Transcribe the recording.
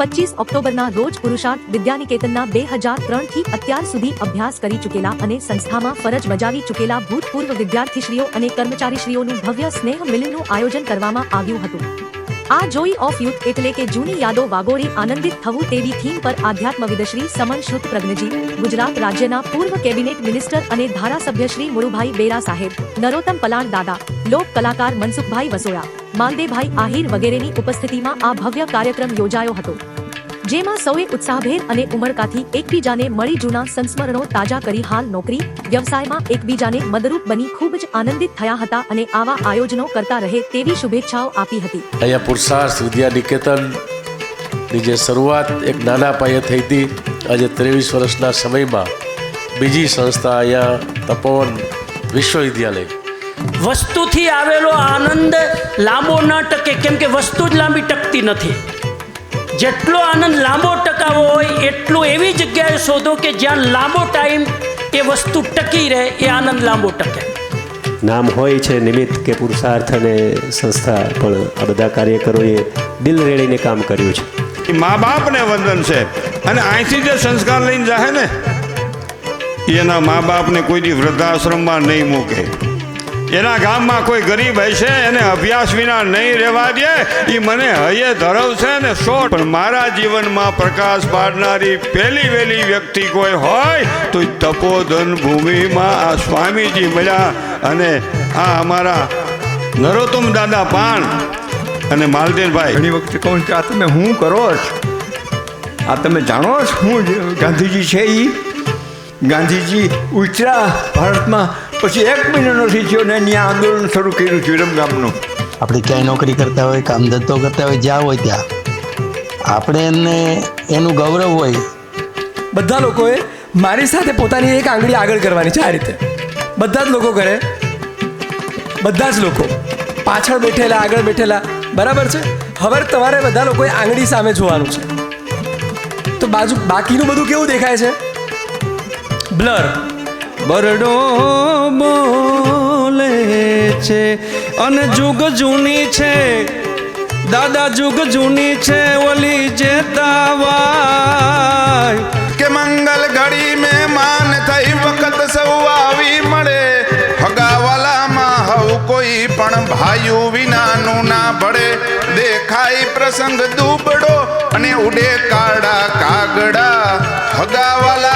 પચીસ ઓક્ટોબરના રોજ પુરુષાર્થ વિદ્યાનિકેતનના બે હજાર ત્રણથી અત્યાર સુધી અભ્યાસ કરી ચૂકેલા અને સંસ્થામાં ફરજ બજાવી ચૂકેલા ભૂતપૂર્વ વિદ્યાર્થીશ્રીઓ અને કર્મચારીશ્રીઓનું ભવ્ય સ્નેહ મિલનનું આયોજન કરવામાં આવ્યું હતું. આ જોઈ ઓફ યુથ એટલે કે જૂની યાદો વાગોળી આનંદિત થવું તેવી થીમ પર આધ્યાત્મવિદ શ્રી સમન શ્રુત પ્રજ્ઞજી, ગુજરાત રાજ્યના પૂર્વ કેબિનેટ મિનિસ્ટર અને ધારાસભ્ય શ્રી મુરુભાઈ બેરા સાહેબ, નરોત્તમ પલાણ દાદા, લોક કલાકાર મનસુખભાઈ વસોયા માલદેભાઈ આહિર વગેરેની ઉપસ્થિતિમાં આ ભવ્ય કાર્યક્રમ યોજાયો હતો. જેમાં સૌએ ઉત્સાહભેર અને ઉમળકાથી એકબીજાને મળી જૂના સંસ્મરણો તાજા કરી હાલ નોકરી વ્યવસાયમાં એકબીજાને મદરૂપ બની ખૂબ જ આનંદિત થયા હતા અને આવા આયોજનો કરતા રહે તેવી શુભેચ્છાઓ આપી હતી. અહીંયા પુરુષાર્થ વિદ્યા નિકેતનની જે શરૂઆત એક નાના પાયે થઈ હતી. આજે ત્રેવીસ વર્ષના સમયમાં બીજી સંસ્થા અહીંયા તપોવન વિશ્વવિદ્યાલય. વસ્તુથી આવેલો આનંદ લાંબો ન ટકે કેમ કે વસ્તુ જ લાંબી ટકતી નથી. જેટલો આનંદ લાંબો ટકાવો હોય એટલું એવી જગ્યાએ શોધો કે જ્યાં લાંબો ટાઈમ એ વસ્તુ ટકી રહે એ આનંદ લાંબો ટકે. નામ હોય છે નિમિત્ત કે પુરુષાર્થ અને સંસ્થા પણ આ બધા કાર્યકરોએ દિલ રેડીને કામ કર્યું છે. એ મા બાપને વંદન છે. અને અહીંથી જે સંસ્કાર લઈને જાહે ને એના મા બાપને કોઈ દી વૃદ્ધાશ્રમમાં નહીં મૂકે. એના ગામમાં કોઈ ગરીબ હશે, એને અભ્યાસ વિના નહીં રહેવા દે એ મને હૈયે ધરાવશે ને સો પણ મારા જીવનમાં પ્રકાશ પાડનારી પહેલી વહેલી વ્યક્તિ કોઈ હોય, તો તપોધન ભૂમિમાં આ સ્વામીજી મળ્યા અને આ અમારા નરોત્તમ દાદા પાણ અને માલદેવભાઈ ઘણી વખતે કહું કે આ તમે હું કરો છો? આ તમે જાણો છો હું ગાંધીજી છે એ ગાંધીજી ઉચરા ભારતમાં પછી એક મહિનો નથી થયો ને ત્યાં આંદોલન શરૂ કર્યું છે વિરમગામનું આપણે ક્યાંય નોકરી કરતા હોય કામ ધંધો કરતા હોય જ્યાં હોય ત્યાં. આપણે એમને એનું ગૌરવ હોય. બધા લોકોએ મારી સાથે પોતાની એક આંગળી આગળ કરવાની છે આ રીતે. બધા જ લોકો કરે. બધા જ લોકો પાછળ બેઠેલા આગળ બેઠેલા બરાબર છે? હવે તમારે બધા લોકોએ આંગળી સામે જોવાનું છે. તો બાજુ બાકીનું બધું કેવું દેખાય છે? બ્લર. બરડો બોલે છે. અને જુગ જૂની છે, દાદા જુગ જૂની છે, ઓલી જેતાવાય. કે મંગલ ઘડી મેં માન થઈ વખત સૌ આવી મળે. હગાવાલામાં હવ કોઈ પણ ભાઈઓ વિનાનું ના ભળે. દેખાય પ્રસંગ દુબડો અને ઉડે કાળા કાગડા. પણ